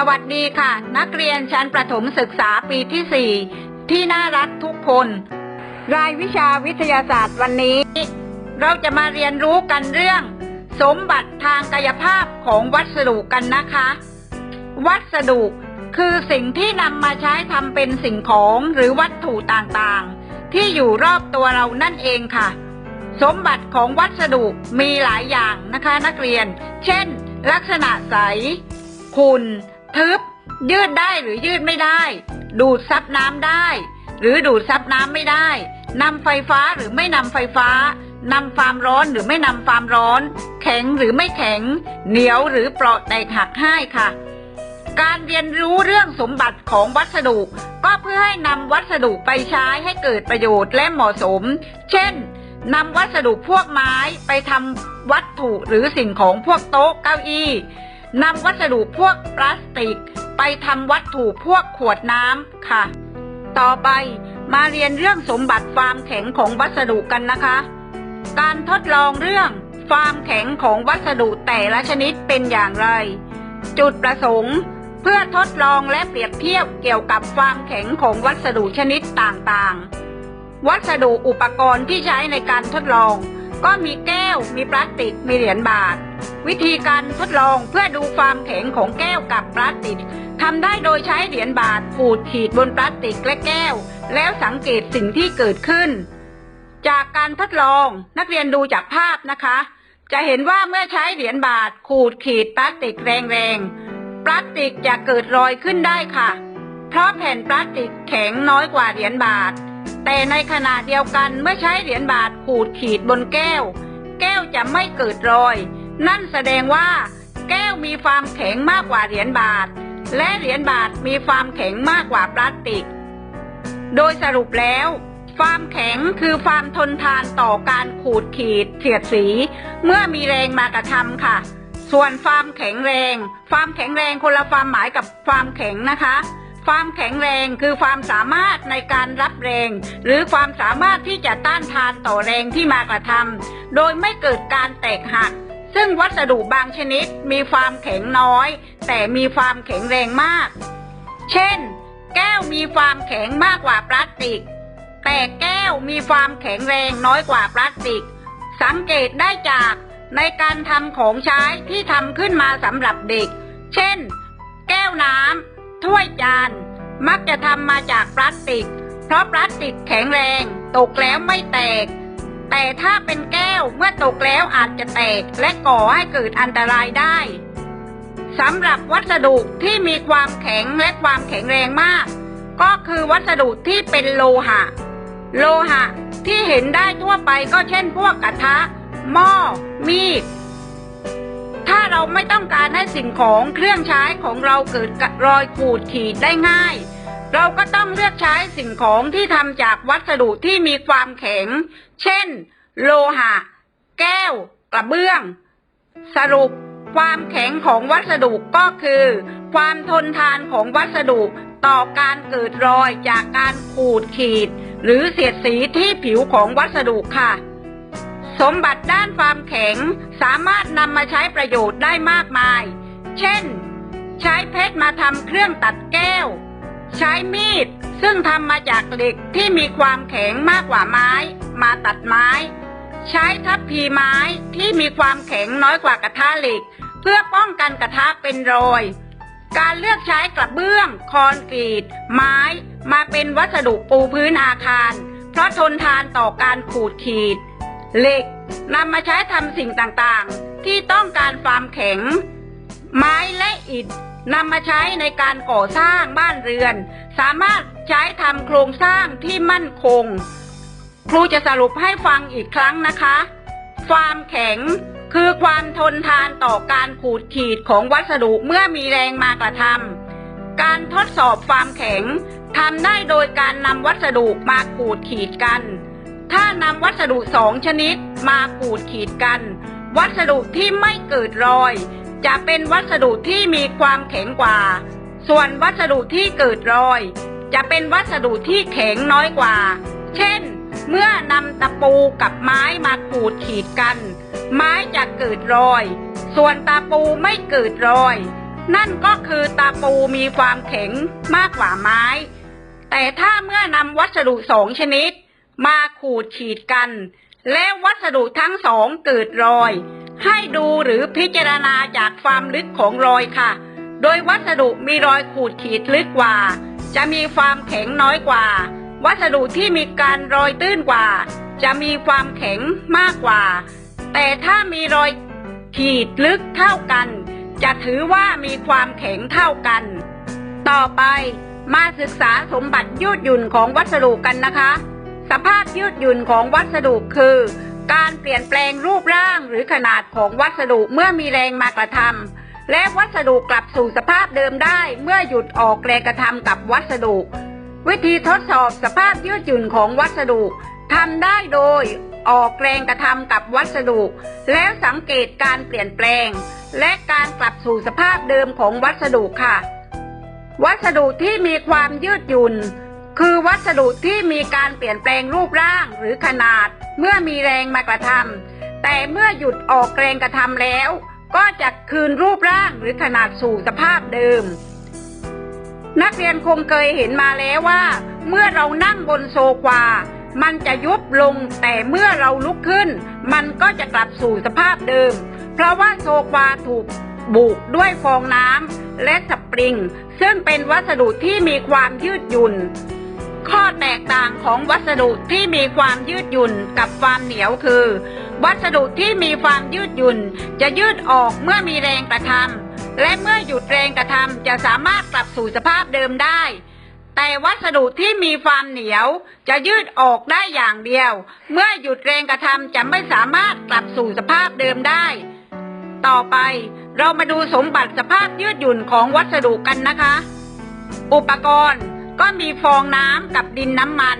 สวัสดีค่ะ นักเรียนชั้นประถมศึกษาปีที่ 4 ที่น่ารักทุกคน รายวิชาวิทยาศาสตร์วันนี้ เราจะมาเรียนรู้กันเรื่อง สมบัติทางกายภาพของวัสดุกันนะคะ วัสดุคือสิ่งที่นำมาใช้ทำเป็นสิ่งของหรือวัตถุต่างๆ ที่อยู่รอบตัวเรานั่นเองค่ะ สมบัติของวัสดุมีหลายอย่างนะคะนักเรียน เช่น ลักษณะใสขุ่น ทึบ ยืดได้หรือยืดไม่ได้ ดูดซับน้ำได้ หรือดูดซับน้ำไม่ได้นำไฟฟ้าหรือไม่นำไฟฟ้านำความร้อนหรือไม่นำความร้อน แข็งหรือไม่แข็ง เหนียวหรือเปราะแตกหักให้ค่ะ การเรียนรู้เรื่องสมบัติของวัสดุ ก็เพื่อให้นำวัสดุไปใช้ให้เกิดประโยชน์และเหมาะสม เช่นนำวัสดุพวกไม้ไปทำวัตถุหรือสิ่งของพวกโต๊ะเก้าอี้ นำวัสดุพวกพลาสติก ไปทำวัตถุพวกขวดน้ำค่ะ ต่อไปมาเรียนเรื่องสมบัติความแข็งของวัสดุกันนะคะ การทดลองเรื่องความแข็งของวัสดุแต่ละชนิดเป็นอย่างไร จุดประสงค์ เพื่อทดลองและเปรียบเทียบเกี่ยวกับความแข็งของวัสดุชนิดต่างๆ วัสดุอุปกรณ์ที่ใช้ในการทดลอง ก็มีแก้ว มีพลาสติก มีเหรียญบาท วิธีการทดลองเพื่อดูความแข็งของแก้วกับพลาสติกทำได้โดยใช้เหรียญบาทขูดขีดบนพลาสติกและแก้ว แล้วสังเกตสิ่งที่เกิดขึ้น จากการทดลองนักเรียนดูจากภาพนะคะ จะเห็นว่าเมื่อใช้เหรียญบาทขูดขีดพลาสติกแรงๆพลาสติกจะเกิดรอยขึ้นได้ค่ะ เพราะแผ่นพลาสติกแข็งน้อยกว่าเหรียญบาท แต่ในขณะเดียวกันเมื่อใช้เหรียญบาทขูดขีดบนแก้ว แก้วจะไม่เกิดรอย นั่นแสดงว่า แก้วมีความแข็งมากกว่าเหรียญบาท และเหรียญบาทมีความแข็งมากกว่าพลาสติก โดยสรุปแล้วความแข็งคือความทนทานต่อการขูดขีดเสียดสี เมื่อมีแรงมากระทำค่ะ ส่วนความแข็งแรง ความแข็งแรงคนละความหมายกับความแข็งนะคะ ความแข็งแรงคือความสามารถในการรับแรง หรือความสามารถที่จะต้านทานต่อแรงที่มากระทำโดยไม่เกิดการแตกหัก ซึ่งวัสดุบางชนิดมีความแข็งน้อย แต่มีความแข็งแรงมาก เช่น แก้วมีความแข็งมากกว่าพลาสติก แต่แก้วมีความแข็งแรงน้อยกว่าพลาสติก สังเกตได้จากในการทำของใช้ที่ทำขึ้นมาสำหรับเด็ก เช่น แก้วน้ำ ถ้วยจาน มักจะทำมาจากพลาสติก เพราะพลาสติกแข็งแรง ตกแล้วไม่แตก แต่ถ้าเป็นแก้วเมื่อตกแล้วอาจจะแตกและก่อให้เกิดอันตรายได้สำหรับวัสดุที่มีความแข็งและความแข็งแรงมาก ก็คือวัสดุที่เป็นโลหะ โลหะที่เห็นได้ทั่วไปก็เช่นพวกกระทะ หม้อมีด เราไม่ต้องการให้สิ่งของเครื่องใช้ของเราเกิดรอยขูดขีดได้ง่าย เราก็ต้องเลือกใช้สิ่งของที่ทำจากวัสดุที่มีความแข็ง เช่น โลหะ แก้ว กระเบื้อง สรุป ความแข็งของวัสดุก็คือ ความทนทานของวัสดุต่อการเกิดรอยจากการขูดขีด หรือเสียดสีที่ผิวของวัสดุค่ะ สมบัติด้านความแข็งสามารถนำมาใช้ประโยชน์ได้มากมาย เช่น ใช้เพชรมาทำเครื่องตัดแก้ว ใช้มีดซึ่งทำมาจากเหล็กที่มีความแข็งมากกว่าไม้ มาตัดไม้ ใช้ทัพพีไม้ที่มีความแข็งน้อยกว่ากระทะเหล็ก เพื่อป้องกันกระทะเป็นรอย การเลือกใช้กระเบื้อง คอนกรีต ไม้ มาเป็นวัสดุปูพื้นอาคาร เพราะทนทานต่อการขูดขีด เหล็กนำมาใช้ทำสิ่งต่างๆ ที่ต้องการความแข็ง ไม้และอิฐนำมาใช้ในการก่อสร้างบ้านเรือน สามารถใช้ทำโครงสร้างที่มั่นคง ครูจะสรุปให้ฟังอีกครั้งนะคะ ความแข็งคือความทนทานต่อการขูดขีดของวัสดุเมื่อมีแรงมากระทำการทดสอบความแข็งทำได้โดยการนำวัสดุมาขูดขีดกัน ถ้านำวัสดุสองชนิดมาขูดขีดกัน วัสดุที่ไม่เกิดรอย จะเป็นวัสดุที่มีความแข็งกว่า ส่วนวัสดุที่เกิดรอย จะเป็นวัสดุที่แข็งน้อยกว่า เช่น เมื่อนำตะปูกับไม้มาขูดขีดกัน ไม้จะเกิดรอย ส่วนตะปูไม่เกิดรอย นั่นก็คือตาปูมีความแข็งมากกว่าไม้ แต่ถ้าเมื่อนำวัสดุสองชนิด มาขูดขีดกัน แล้ววัสดุทั้งสองเกิดรอย ให้ดูหรือพิจารณาจากความลึกของรอยค่ะ โดยวัสดุมีรอยขูดขีดลึกกว่า จะมีความแข็งน้อยกว่า วัสดุที่มีการรอยตื้นกว่า จะมีความแข็งมากกว่า แต่ถ้ามีรอยขีดลึกเท่ากัน จะถือว่ามีความแข็งเท่ากัน ต่อไปมาศึกษาสมบัติยืดหยุ่นของวัสดุกันนะคะ สภาพยืดหยุ่นของวัสดุคือ การเปลี่ยนแปลงรูปร่างหรือขนาดของวัสดุเมื่อมีแรงมากระทำและวัสดุกลับสู่สภาพเดิมได้เมื่อหยุดออกแรงกระทำกับวัสดุ วิธีทดสอบสภาพยืดหยุ่นของวัสดุทำได้โดยออกแรงกระทำกับวัสดุ แล้วสังเกตการเปลี่ยนแปลง และการกลับสู่สภาพเดิมของวัสดุค่ะ วัสดุที่มีความยืดหยุ่น คือวัสดุที่มีการเปลี่ยนแปลงรูปร่างหรือขนาด เมื่อมีแรงมากระทำแต่เมื่อหยุดออกแรงกระทำแล้ว ก็จะคืนรูปร่างหรือขนาดสู่สภาพเดิม นักเรียนคงเคยเห็นมาแล้วว่า เมื่อเรานั่งบนโซฟามันจะยุบลงแต่เมื่อเราลุกขึ้น มันก็จะกลับสู่สภาพเดิม เพราะว่าโซฟาถูกบุกด้วยฟองน้ำและสปริง ซึ่งเป็นวัสดุที่มีความยืดหยุ่น ข้อแตกต่างของวัสดุที่มีความยืดหยุ่นกับความเหนียวคือ วัสดุที่มีความยืดหยุ่น จะยืดออกเมื่อมีแรงกระทำและเมื่อหยุดแรงกระทำจะสามารถกลับสู่สภาพเดิมได้ แต่วัสดุที่มีความเหนียว จะยืดออกได้อย่างเดียว เมื่อหยุดแรงกระทำจะไม่สามารถกลับสู่สภาพเดิมได้ ต่อไปเรามาดูสมบัติสภาพยืดหยุ่นของวัสดุกันนะคะ อุปกรณ์ ก็มีฟองน้ำกับดินน้ำมัน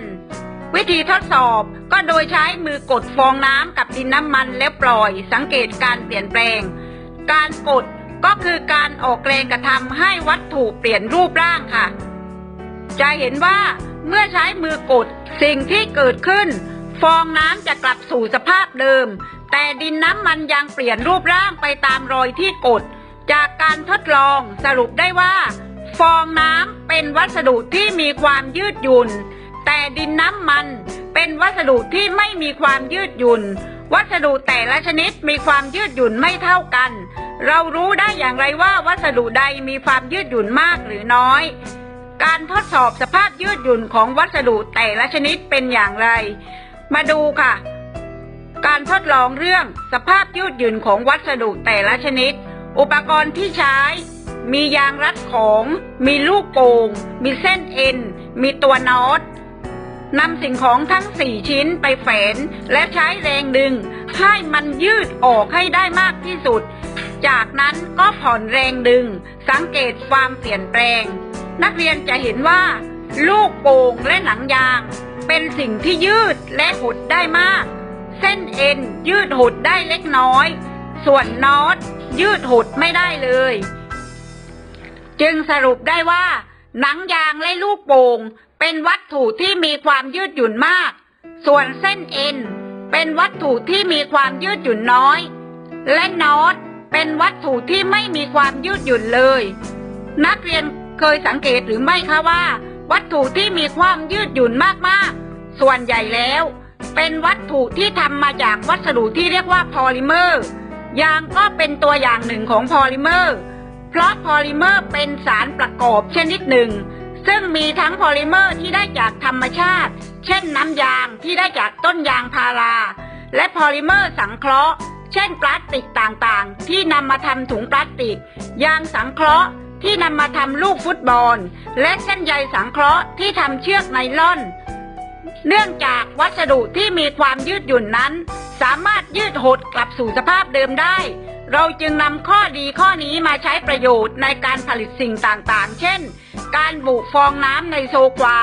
วิธีทดสอบก็โดยใช้มือกดฟองน้ำกับดินน้ำมันแล้วปล่อย สังเกตการเปลี่ยนแปลง การกดก็คือการออกแรงกระทำให้วัตถุเปลี่ยนรูปร่างค่ะ จะเห็นว่าเมื่อใช้มือกดสิ่งที่เกิดขึ้น ฟองน้ำจะกลับสู่สภาพเดิม แต่ดินน้ำมันยังเปลี่ยนรูปร่างไปตามรอยที่กด จากการทดลองสรุปได้ว่า ฟองน้ำเป็นวัสดุที่มีความยืดหยุ่น แต่ดินน้ำมันเป็นวัสดุที่ไม่มีความยืดหยุ่น วัสดุแต่ละชนิดมีความยืดหยุ่นไม่เท่ากัน เรารู้ได้อย่างไรว่าวัสดุใดมีความยืดหยุ่นมากหรือน้อย การทดสอบสภาพยืดหยุ่นของวัสดุแต่ละชนิดเป็นอย่างไร มาดูค่ะ การทดลองเรื่องสภาพยืดหยุ่นของวัสดุแต่ละชนิด อุปกรณ์ที่ใช้ มียางรัดของ มีลูกโป่ง มีเส้นเอ็น มีตัวน็อตนำสิ่งของทั้งสี่ชิ้นไปแฝนและใช้แรงดึง ให้มันยืดออกให้ได้มากที่สุด จากนั้นก็ผ่อนแรงดึง สังเกตความเปลี่ยนแปลง นักเรียนจะเห็นว่า ลูกโป่งและหนังยาง เป็นสิ่งที่ยืดและหดได้มาก เส้นเอ็นยืดหดได้เล็กน้อย ส่วนน็อตยืดหดไม่ได้เลย จึงสรุปได้ว่า หนังยางและลูกโป่งเป็นวัตถุที่มีความยืดหยุ่นมาก ส่วนเส้นเอ็น เป็นวัตถุที่มีความยืดหยุ่นน้อย และน็อตเป็นวัตถุที่ไม่มีความยืดหยุ่นเลย นักเรียนเคยสังเกตหรือไม่คะว่า วัตถุที่มีความยืดหยุ่นมากๆ ส่วนใหญ่แล้ว เป็นวัตถุที่ทำมาจากวัสดุที่เรียกว่าพอลิเมอร์ ยางก็เป็นตัวอย่างหนึ่งของพอลิเมอร์ เพราะพอลิเมอร์เป็นสารประกอบชนิดหนึ่ง ซึ่งมีทั้งพอลิเมอร์ที่ได้จากธรรมชาติ เช่นน้ำยางที่ได้จากต้นยางพารา และพอลิเมอร์สังเคราะห์ เช่นพลาสติกต่างๆ ที่นำมาทำถุงพลาสติก ยางสังเคราะห์ที่นำมาทำลูกฟุตบอล และเส้นใยสังเคราะห์ที่ทำเชือกไนล่อน เนื่องจากวัสดุที่มีความยืดหยุ่นนั้น สามารถยืดหดกลับสู่สภาพเดิมได้ เราจึงนำข้อดีข้อนี้มาใช้ประโยชน์ในการผลิตสิ่งต่างๆ เช่น การบุฟองน้ำในโซควา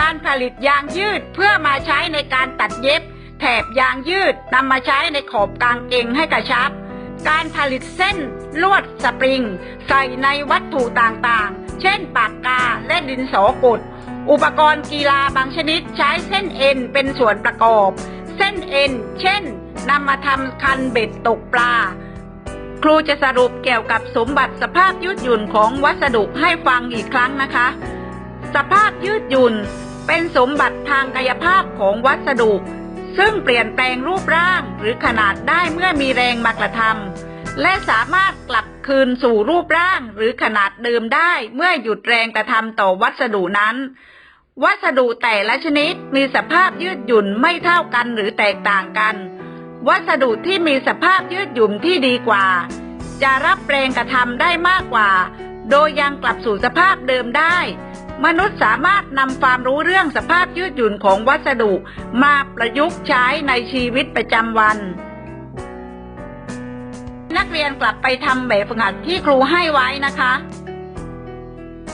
การผลิตยางยืดเพื่อมาใช้ในการตัดเย็บ แถบยางยืดนำมาใช้ในขอบกางเกงให้กระชับ การผลิตเส้น ลวดสปริง ใส่ในวัตถุต่างๆ เช่นปากกาและดินสอกด อุปกรณ์กีฬาบางชนิดใช้เส้นเอ็นเป็นส่วนประกอบ เส้นเอ็น เช่นนำมาทำคันเบ็ดตกปลา ครูจะสรุปเกี่ยวกับสมบัติสภาพยืดหยุ่นของวัสดุให้ฟังอีกครั้งนะคะ สภาพยืดหยุ่นเป็นสมบัติทางกายภาพของวัสดุ ซึ่งเปลี่ยนแปลงรูปร่างหรือขนาดได้เมื่อมีแรงมากระทำและสามารถกลับคืนสู่รูปร่างหรือขนาดเดิมได้เมื่อหยุดแรงกระทำต่อวัสดุนั้น วัสดุแต่ละชนิดมีสภาพยืดหยุ่นไม่เท่ากันหรือแตกต่างกัน วัสดุที่มีสภาพยืดหยุ่นที่ดีกว่า จะรับแรงกระทำได้มากกว่า โดยยังกลับสู่สภาพเดิมได้ มนุษย์สามารถนำความรู้เรื่องสภาพยืดหยุ่นของวัสดุมาประยุกต์ใช้ในชีวิตประจำวัน นักเรียนกลับไปทำแบบฝึกหัดที่ครูให้ไว้นะคะ